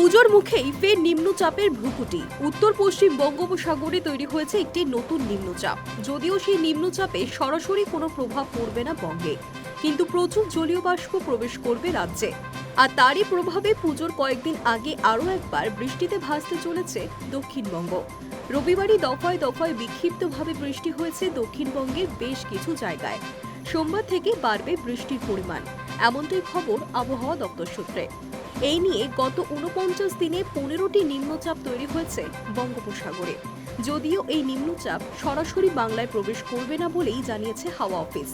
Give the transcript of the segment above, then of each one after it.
পুজোর মুখেই ফের নিম্নচাপের ভ্রুকুটি। উত্তর পশ্চিম বঙ্গোপসাগরে তৈরি হয়েছে একটি নতুন নিম্নচাপ। যদিও সেই নিম্নচাপে সরাসরি কোনো প্রভাব পড়বে না বঙ্গে। কিন্তু প্রচুর জলীয় বাষ্প প্রবেশ করবে রাজ্যে। আর তারই প্রভাবে পুজোর কয়েকদিন আগে আরও একবার বৃষ্টিতে ভাসতে চলেছে দক্ষিণবঙ্গ। রবিবারই দফায় দফায় বিক্ষিপ্তভাবে বৃষ্টি হয়েছে দক্ষিণবঙ্গের বেশ কিছু জায়গায়। সোমবার থেকে বাড়বে বৃষ্টির পরিমাণ। এমনটাই খবর আবহাওয়া দপ্তর সূত্রে। এই নিয়ে গত উনপঞ্চাশ দিনে পনেরোটি নিম্নচাপ তৈরি হয়েছে বঙ্গোপসাগরে। যদিও এই নিম্নচাপ সরাসরি বাংলায় প্রবেশ করবে না বলেই জানিয়েছে হাওয়া অফিস।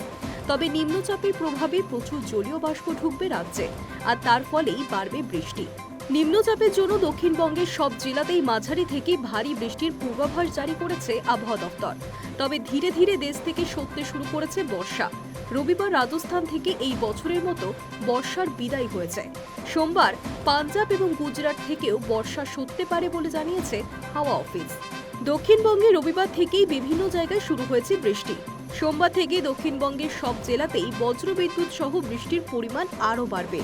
তবে নিম্নচাপের প্রভাবে প্রচুর জলীয় বাষ্প ঢুকবে রাজ্যে, আর তার ফলেই বাড়বে বৃষ্টি। নিম্নচাপের জন্য দক্ষিণবঙ্গের সব জেলাতেই মাঝারি থেকে ভারী বৃষ্টির পূর্বাভাস জারি করেছে আবহাওয়া দপ্তর তবে ধীরে ধীরে দেশ থেকে সরতে শুরু করেছে বর্ষা। রবিবার রাজস্থান থেকে এই বছরের মতো বর্ষার বিদায় হয়েছে। সোমবার পাঞ্জাব এবং গুজরাট থেকেও বর্ষা সরতে পারে বলে জানিয়েছে হাওয়া অফিস। দক্ষিণবঙ্গে রবিবার থেকেই বিভিন্ন জায়গায় শুরু হয়েছে বৃষ্টি। সোমবার থেকে দক্ষিণবঙ্গের সব জেলাতেই বজ্রবিদ্যুৎ সহ বৃষ্টির পরিমাণ আরও বাড়বে।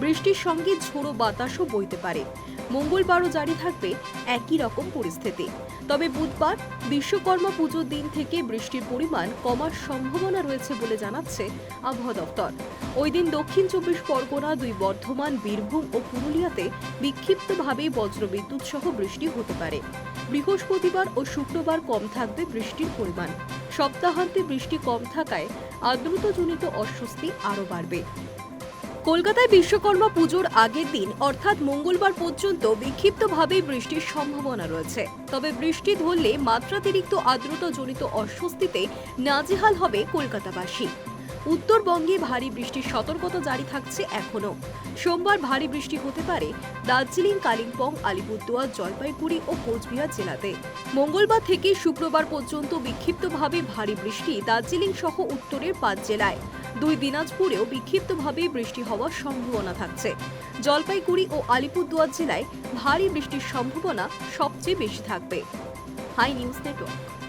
বৃষ্টির সঙ্গে ঝোড়ো বাতাসও বইতে পারে। মঙ্গলবারও জারি থাকবে একই রকম পরিস্থিতি। তবে বুধবার বিশ্বকর্মা পুজোর দিন থেকে বৃষ্টির পরিমাণ কমার সম্ভাবনা রয়েছে বলে জানাচ্ছে আবহাওয়া দপ্তর। ওই দিন দক্ষিণ চব্বিশ পরগনা, দুই বর্ধমান, বীরভূম ও পুরুলিয়াতে বিক্ষিপ্তভাবে বজ্রবিদ্যুৎ সহ বৃষ্টি হতে পারে। বৃহস্পতিবার ও শুক্রবার কম থাকবে বৃষ্টির পরিমাণ। সপ্তাহান্তে বৃষ্টি কম থাকায় আর্দ্রতাজনিত অস্বস্তি আরও বাড়বে। কলকাতায় বিশ্বকর্মা পুজোর আগের দিন, অর্থাৎ মঙ্গলবার পর্যন্ত বিক্ষিপ্তভাবে বৃষ্টির সম্ভাবনা রয়েছে। তবে বৃষ্টি ধরলে মাত্রাতিরিক্ত আর্দ্রতাজনিত অস্বস্তিতে নাজেহাল হবে কলকাতাবাসী। উত্তরবঙ্গে ভারী বৃষ্টির সতর্কতা জারি থাকছে এখনও। সোমবার ভারী বৃষ্টি হতে পারে দার্জিলিং, কালিম্পং, আলিপুরদুয়ার, জলপাইগুড়ি ও কোচবিহার জেলাতে। মঙ্গলবার থেকে শুক্রবার পর্যন্ত বিক্ষিপ্তভাবে ভারী বৃষ্টি দার্জিলিং সহ উত্তরের পাঁচ জেলায়। দুই দিনাজপুরেও বিক্ষিপ্তভাবে বৃষ্টি হওয়ার সম্ভাবনা থাকছে। জলপাইগুড়ি ও আলিপুরদুয়ার জেলায় ভারী বৃষ্টির সম্ভাবনা সবচেয়ে বেশি থাকবে। Hi news network.